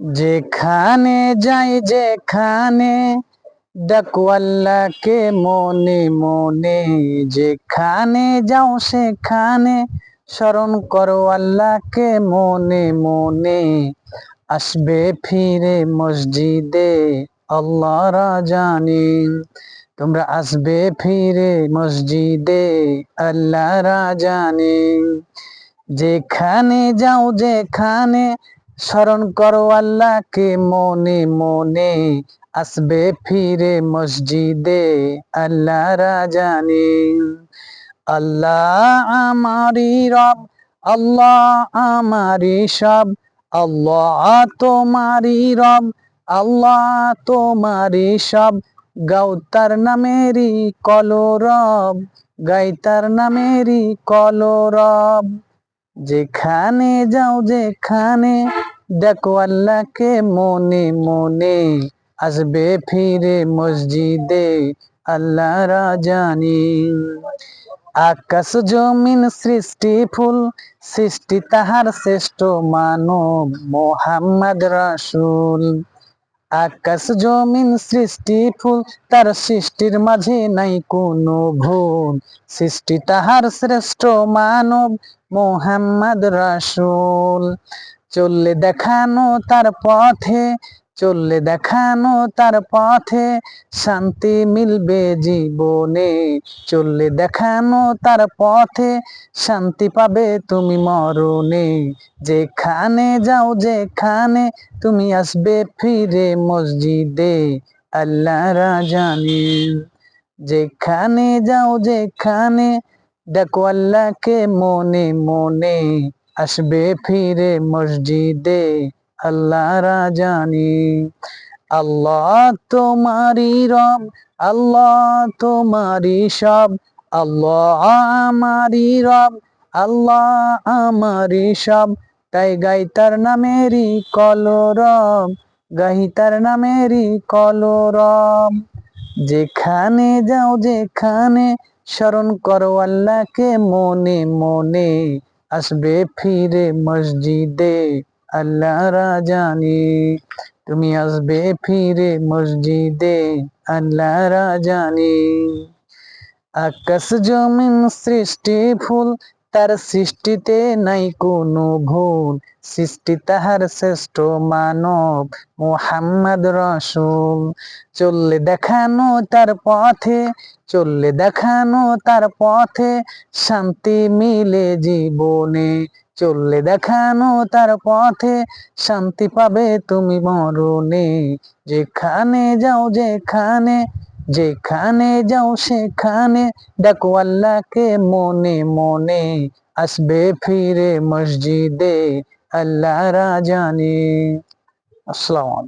যেখানে যাই, যেখানে ডাকু আল্লাহকে মনে মনে। যেখানে যাও, সেখানে স্মরণ করো আল্লাহকে মনে মনে। আসবে ফিরে মসজিদে আল্লাহরা জানে তোমরা আসবে ফিরে মসজিদে আল্লাহ জানে যেখানে যাও, যেখানে স্মরণ করো আল্লাহকে মনে মনে, আসবে ফিরে মসজিদে আল্লাহ জানে আল্লাহ আমারি রব, আল্লাহ আমারি সব, আল্লাহ তোমারি রব, আল্লাহ তোমারি সব। গাউতার নামেরি কলরব গাইতার নামেরি কলরব। যেখানে যাও যেখানে দেখো আল্লাহকে মনে মনে আসবে ফিরে মসজিদে আল্লাহ জানি আকাশ জমিন সৃষ্টি ফুল, সৃষ্টি তাহার শ্রেষ্ঠ মানব মোহাম্মদ রাসুল। আকাশ জমিন সৃষ্টি ফুল, তার সৃষ্টির মাঝে নাই কোনো ভুল, সৃষ্টি তাহার শ্রেষ্ঠ মানব মোহাম্মদ রাসুল। চললে দেখানো তার পথে, চললে দেখানো তার পথে, শান্তি মিলবে জীবনে। চললে দেখানো তার পথে, শান্তি পাবে তুমি মরণে। যেখানে যাও, যেখানে তুমি আসবে ফিরে মসজিদে আল্লাহরা জানে যেখানে যাও, যেখানে দেখো আল্লাহকে মনে মনে। আসবে ফিরে মসজিদে, আল্লাহ রাজানি আল্লাহ তোমারি রব, আল্লাহ তোমারি সব, আল্লাহ আমারি রব, আল্লাহ আমারি সব। তাই গাই তার নামেরই কলরব, গাই তার নামেরই কলরব। যেখানে যাও, যেখানে স্মরণ করো আল্লাহকে মনে মনে। আসবে ফিরে মসজিদে, আল্লাহ রাজানি তুমি আসবে ফিরে মসজিদে, আল্লাহ রাজানি আকাশ জমিন সৃষ্টি ফুল তার সৃষ্টিতে নাই কোনো ভুল। সৃষ্টি তাহার শ্রেষ্ঠ মানব, মোহাম্মদ রসুল। চললে দেখানো তার পথে, চললে দেখানো তার পথে, শান্তি মিলে জীবনে। চললে দেখানো তার পথে, শান্তি পাবে তুমি মরণে। যেখানে যাও, যেখানে যেখানে যাও সেখানে ডাকো আল্লাহকে মনে মনে। আসবে ফিরে মসজিদে আল্লাহ রাজানে। আসসালাম